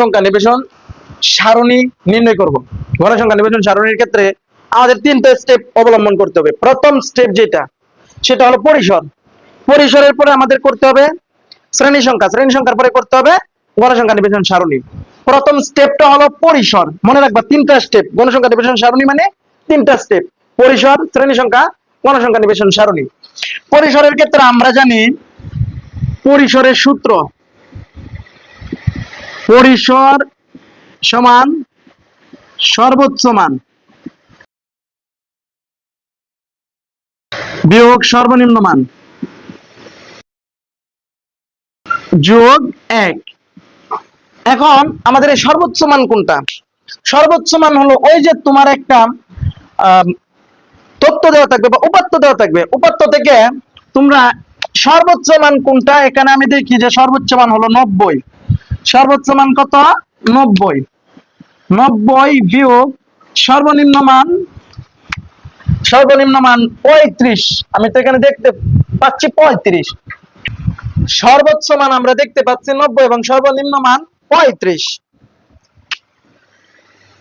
সংখ্যা নিবেশন সারণী নির্ণয় করব। গণসংখ্যা নিবেশন সারণীর ক্ষেত্রে আমাদের তিনটা স্টেপ অবলম্বন করতে হবে। প্রথম স্টেপ যেটা, সেটা হলো পরিসর। পরিসরের পরে আমাদের করতে হবে শ্রেণি সংখ্যা। শ্রেণি সংখ্যার পরে করতে হবে গণসংখ্যা নিবেশন সারণী। প্রথম স্টেপটা হলো পরিসর। মনে রাখবা, তিনটা স্টেপ গণসংখ্যা নিবেশন সারণী মানে তিনটা স্টেপ পরিসর, শ্রেণি সংখ্যা গণসংখ্যা নিবেশন সারণী। পরিসরের ক্ষেত্রে আমরা জানি পরিসরের সূত্র। পরিসর সমান সর্বোচ্চ মান। বিয়োগ সর্বনিম্ন মান। যোগ এক। এখন আমাদের এই সর্বোচ্চ মান কোনটা? সর্বোচ্চ মান হলো ওই যে তোমার একটা তথ্য দেওয়া থাকবে বা উপাত্ত দেওয়া থাকবে। উপাত্ত থেকে তোমরা সর্বোচ্চ মান কোনটা? এখানে আমি দেখি যে সর্বোচ্চ মান হলো নব্বই। সর্বোচ্চ মান কত? নব্বই। নব্বই বিয়োগ সর্বনিম্ন মান সর্বনিম্ন মান পঁয়ত্রিশ। আমি তো এখানে দেখতে পাচ্ছি পঁয়ত্রিশ। সর্বোচ্চ মান আমরা দেখতে পাচ্ছি নব্বই এবং সর্বনিম্ন মান পঁয়ত্রিশ।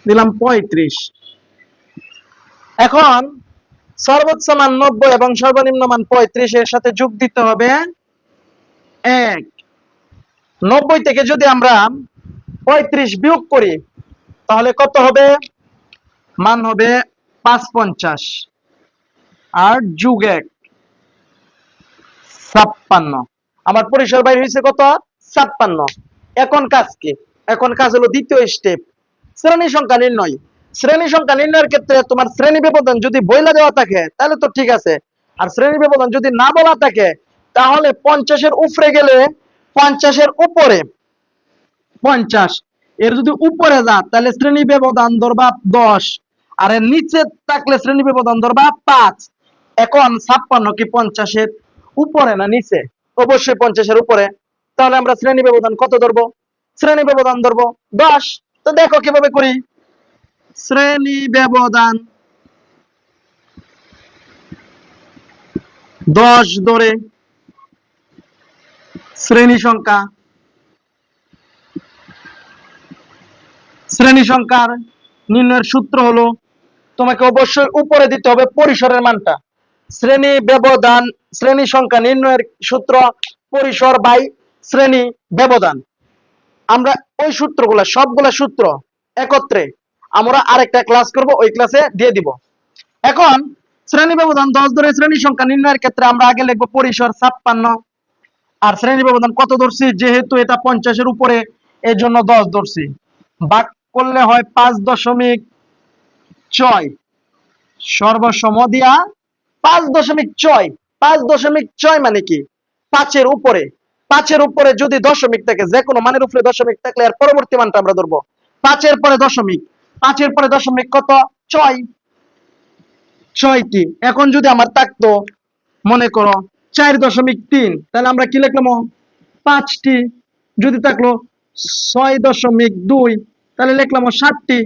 দিলাম পঁয়ত্রিশ। এখন সর্বোচ্চ মান নব্বই এবং সর্বনিম্ন মান পঁয়ত্রিশ এর সাথে যোগ দিতে হবে এক। নব্বই থেকে যদি আমরা পঁয়ত্রিশ বিয়োগ করি, তাহলে কত হবে? মান হবে পাঁচ পঞ্চাশ। আর যুগ এক, ছাপ্পান্ন। আমার পরিসর বাইরে হয়েছে কত? ছাপ্পান্ন। এখন কাজ কি? এখন কাজ হলো দ্বিতীয় স্টেপ শ্রেণি সংখ্যা নির্ণয়। শ্রেণি সংখ্যা নির্ণয়ের ক্ষেত্রে তোমার শ্রেণি ব্যবধান যদি বইলা দেওয়া থাকে, তাহলে তো ঠিক আছে। আর শ্রেণি ব্যবধান যদি না বলা থাকে, তাহলে পঞ্চাশের উপরে গেলে পঞ্চাশের উপরে। পঞ্চাশ। এর যদি উপরে যা তাহলে শ্রেণি ব্যবধান ধরবা দশ। আর এর নিচে থাকলে শ্রেণি ব্যবধান ধরবা পাঁচ। এখন ছাপ্পান্ন কি পঞ্চাশের উপরে না নিচে? অবশ্যই পঞ্চাশের উপরে। তাহলে আমরা শ্রেণি ব্যবধান কত ধরবো? শ্রেণি ব্যবধান ধরবো দশ। তো দেখো কীভাবে করি। শ্রেণি ব্যবধান দশ ধরে শ্রেণি সংখ্যা। শ্রেণি সংখ্যার নির্ণয়ের সূত্র হলো, তোমাকে অবশ্যই উপরে দিতে হবে পরিসরের মানটা। শ্রেণি ব্যবধান, শ্রেণি সংখ্যা নির্ণয়ের সূত্র পরিসর বাই শ্রেণি ব্যবধান। আমরা ওই সূত্রগুলা, সবগুলা সূত্র একত্রে আমরা আরেকটা ক্লাস করব, ওই ক্লাসে দিয়ে দিব। এখন, শ্রেণি ব্যবধান দশ ধরে শ্রেণি সংখ্যা নির্ণয়ের ক্ষেত্রে আমরা আগে লিখব পরিসর ছাপ্পান্ন। আর শ্রেণি ব্যবধান কত ধরছি? যেহেতু এটা পঞ্চাশের উপরে এর জন্য দশ ধরছি। ভাগ করলে হয় পাঁচ দশমিক ছয়। সর্বসম দিয়া পাঁচ দশমিক ছয়। পাঁচ দশমিক ছয় মানে কি? পাঁচের উপরে। পাঁচের উপরে যদি দশমিক থাকে, যে কোনো মানের উপরে দশমিক থাকলে আর পরবর্তী মানটা আমরা ধরবো। পাঁচের পরে দশমিক। পাঁচের পরে দশমিক কত? ছয়। ছয়টি। এখন যদি আমার থাকতো, মনে করো চার দশমিক তিন। তাহলে আমরা কি লিখলাম? পাঁচটি। যদি থাকল ছয় দশমিক দুই, তাহলে লিখলাম ষাটটি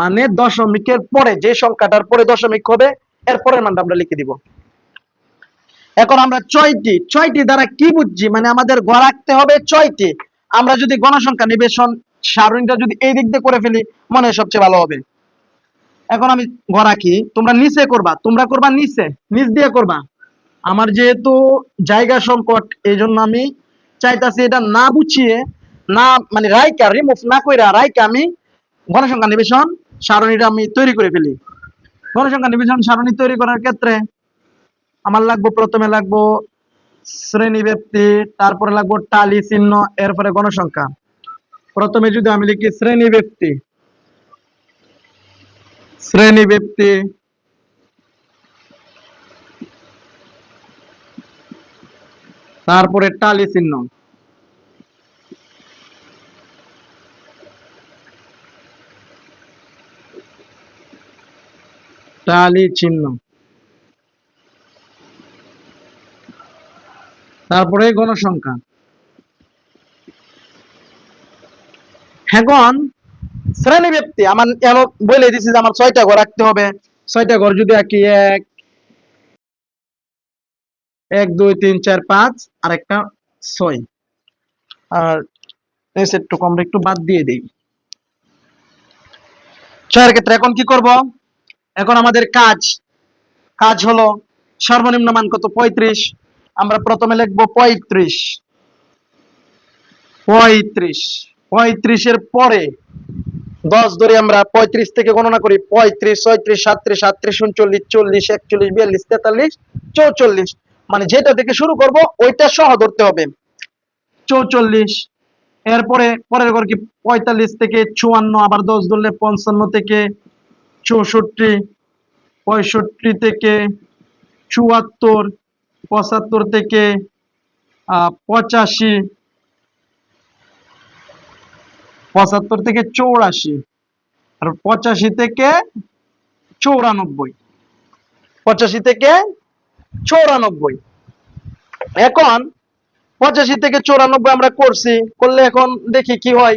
মানে দশমিকের পরে, যে সংখ্যাটার পরে দশমিক হবে, এর পরের মানটা আমরা লিখে দিব। এখন আমরা ছয়টি। ছয়টি দ্বারা কি বুঝছি? মানে আমাদের ঘর রাখতে হবে ছয়টি। আমরা যদি গণসংখ্যা নিবেশন সারণীটা যদি এই দিক দিয়ে করে ফেলি, মনে হয় সবচেয়ে ভালো হবে। এখন আমি ঘর রাখি তোমরা নিচে করবা। তোমরা করবা নিচে। নিচ দিয়ে করবা। আমার যেহেতু জায়গা সংকট এই জন্য আমি চাইতাছি এটা না বুঝিয়ে, না মানে রাইকা রিমুভ না কইরা রাইকা আমি গণসংখ্যা নিবেশন সারণীটা আমি তৈরি করে ফেলি। গণসংখ্যা নিবেশন সারণী তৈরি করার ক্ষেত্রে আমার লাগবো প্রথমে লাগবো শ্রেণি ব্যক্তি, তারপরে লাগবো টালি, চিহ্ন, এরপরে গণসংখ্যা। প্রথমে যদি আমি লিখি শ্রেণি ব্যক্তি শ্রেণি ব্যক্তি তারপরে টালি চিহ্ন। টালি চিহ্ন। তারপরে গণসংখ্যা। এখন শ্রেণি ব্যক্তি আমার বলে দিছি যে আমার ছয়টা ঘর রাখতে হবে। ছয়টা ঘর যদি আঁকি, এক এক, দুই, তিন, চার, পাঁচ আর একটা ছয়। আর এই সেটটুকু আমরা একটু বাদ দিয়ে দিই। ছয়ের ক্ষেত্রে এখন কি করব? এখন আমাদের কাজ। কাজ হলো সর্বনিম্ন মান কত? পঁয়ত্রিশ। আমরা প্রথমে লিখব পঁয়ত্রিশ। পঁয়ত্রিশ। পঁয়ত্রিশের পরে দশ ধরে আমরা। পঁয়ত্রিশ থেকে গণনা করি। পঁয়ত্রিশ, ছয়ত্রিশ, সাতত্রিশ আটত্রিশ উনচল্লিশ, চল্লিশ, একচল্লিশ, বিয়াল্লিশ, তেতাল্লিশ, চৌচল্লিশ। মানে যেটা থেকে শুরু করব, ওইটা সহ ধরতে হবে। চৌচল্লিশ, এরপরে পরের ঘর কি পঁয়তাল্লিশ থেকে চুয়ান্ন, আবার দশ ধরলে পঞ্চান্ন থেকে চৌষট্টি, পঁয়ষট্টি থেকে চুয়াত্তর, পঁচাত্তর থেকে পঁচাশি, পঁচাত্তর থেকে চৌরাশি, আর পঁচাশি থেকে চৌরানব্বই, পঁচাশি থেকে চৌরানব্বই। এখন পঁচাশি থেকে চৌরানব্বই আমরা করছি, করলে এখন দেখি কি হয়।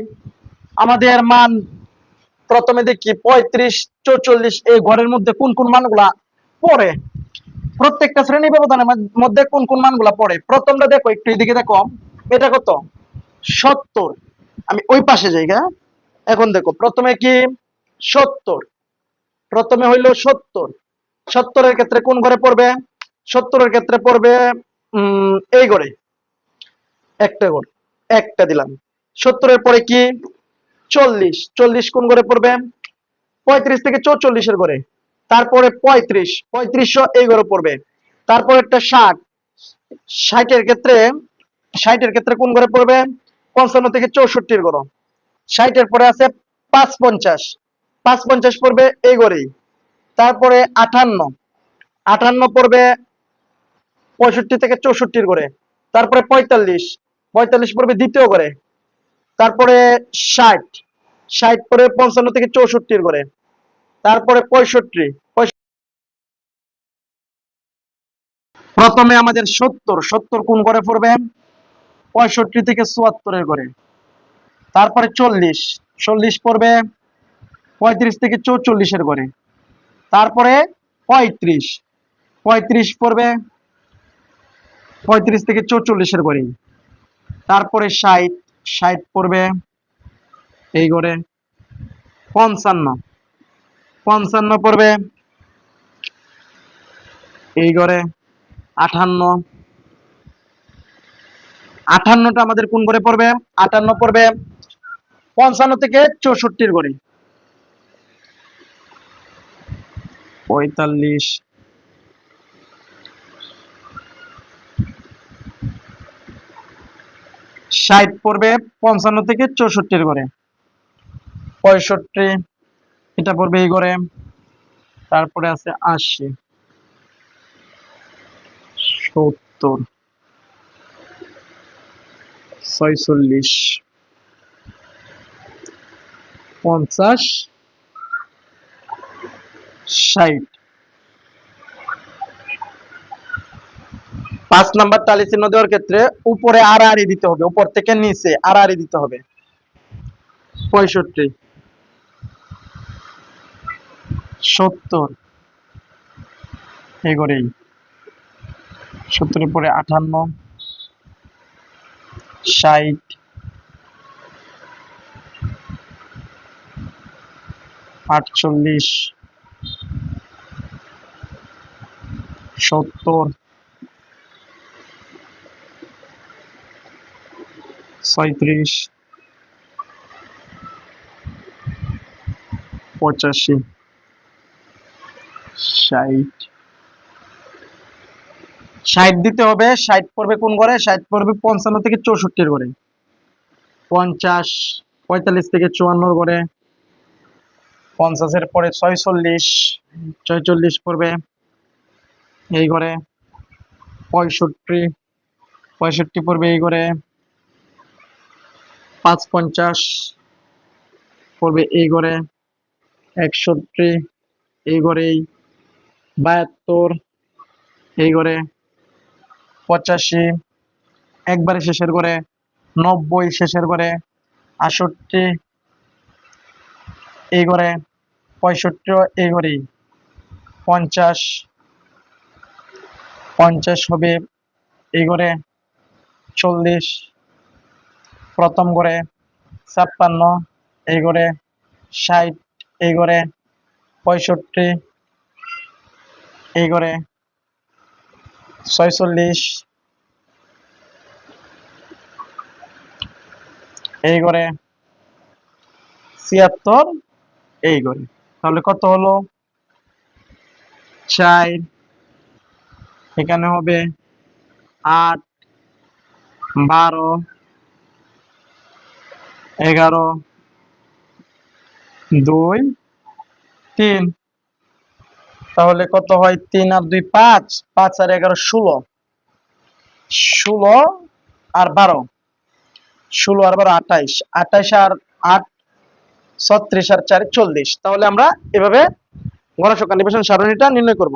আমাদের মান প্রথমে দেখি পঁয়ত্রিশ, চৌচল্লিশ, এই ঘরের মধ্যে কোন কোন মানগুলা পড়ে? প্রত্যেকটা শ্রেণি ব্যবধানের মধ্যে কোন কোন মানগুলা পড়ে? প্রথমটা দেখো, একটু এদিকে দেখো। এটা কত? সত্তর। আমি ওই পাশে যাই হ্যাঁ? এখন দেখো, প্রথমে কি? সত্তর। প্রথমে হইল সত্তর। সত্তরের ক্ষেত্রে কোন ঘরে পড়বে? সত্তরের ক্ষেত্রে পড়বে এই গড়ে। একটা ঘর একটা দিলাম। সত্তরের পরে কি? চল্লিশ। চল্লিশ কোন ঘরে পড়বে? পঁয়ত্রিশ থেকে চৌচল্লিশের গড়ে। তারপরে পঁয়ত্রিশ। পঁয়ত্রিশশো এই ঘরে পড়বে। তারপরে একটা ষাট। ষাটের ক্ষেত্রে ষাটের ক্ষেত্রে কোন ঘরে পড়বে? পঞ্চান্ন থেকে চৌষট্টির ঘর ষাটের পরে আছে পাঁচ পঞ্চাশ পাঁচ পঞ্চাশ পড়বে এই ঘরেই তারপরে আটান্ন। আটান্ন পড়বে পঁয়ষট্টি থেকে চৌষট্টির ঘরে তারপরে পঁয়তাল্লিশ পঁয়তাল্লিশ পড়বে দ্বিতীয় ঘরে তারপরে ষাট ষাট পরে পঞ্চান্ন থেকে চৌষট্টির ঘরে তারপরে পঁয়ষট্টি প্রথমে আমাদের সত্তর সত্তর কোন ঘরে পড়বে পঁয়ষট্টি থেকে চুয়াত্তরের ঘরে তারপরে চল্লিশ চল্লিশ পড়বে পঁয়ত্রিশ থেকে চৌচল্লিশের ঘরে তারপরে পঁয়ত্রিশ পঁয়ত্রিশ পড়বে পঁয়ত্রিশ থেকে চৌচল্লিশের ঘরে তারপরে ষাট ষাট পড়বে এই ঘরে পঞ্চান্ন। পঞ্চান্ন পড়বে এই ঘরে আঠান্ন। আঠান্নটা আমাদের কোন ঘরে পড়বে? আটান্ন পড়বে পঞ্চান্ন থেকে চৌষট্টির ঘরে পঁয়তাল্লিশ ষাট পড়বে পঞ্চান্ন থেকে চৌষট্টির ঘরে পঁয়ষট্টি, এটা পড়বে এই ঘরে তারপরে আছে আশি। সত্তর। ছয়চল্লিশ। পঞ্চাশ। ষাট। পাঁচ নাম্বার টালি চিহ্ন দেওয়ার ক্ষেত্রে উপরে আড়াআড়ি দিতে হবে, উপর থেকে নিচে আর আড়াআড়ি দিতে হবে। পঁয়ষট্টি। সত্তর। এই করেই সত্তরের পরে আঠান্ন। ষাট। আটচল্লিশ। সত্তর। ছয়ত্রিশ পঁচাশি, ষাট। ষাট দিতে হবে, ষাট পড়বে কোন ঘরে? ষাট পড়বে পঞ্চান্ন থেকে চৌষট্টির ঘরে। পঞ্চাশ, পঁয়তাল্লিশ থেকে চুয়ান্নর ঘরে। পঞ্চাশের পরে ছয়চল্লিশ ছয়চল্লিশ পড়বে এই ঘরে। পঁয়ষট্টি পঁয়ষট্টি পড়বে এই ঘরে। পাঁচ পঞ্চাশ পড়বে এই ঘরে একষট্টি এই ঘরেই বাহাত্তর এই ঘরে পঁচাশি একবারে শেষের ঘরে নব্বই শেষের ঘরে আষট্টি এই ঘরে পঁয়ষট্টি এই ঘরেই পঞ্চাশ পঞ্চাশ হবে এই ঘরে চল্লিশ প্রথম ঘরে ছাপ্পান্ন, এই করে ষাট, এই করে পঁয়ষট্টি, এই করে ছয়চল্লিশ, এই করে ছিয়াত্তর, এই করে। তাহলে কত হলো? চার। এখানে হবে আট, বারো। এগারো, দুই, তিন। তাহলে কত হয়? তিন আর দুই পাঁচ পাঁচ আর এগারো ষোলো। ষোলো আর বারো। ষোলো আর বারো আঠাইশ। আঠাইশ আর আট, ছত্রিশ আর চার, চল্লিশ। তাহলে আমরা এভাবে গণসংখ্যা নিবেশন সারণীটা নির্ণয় করব।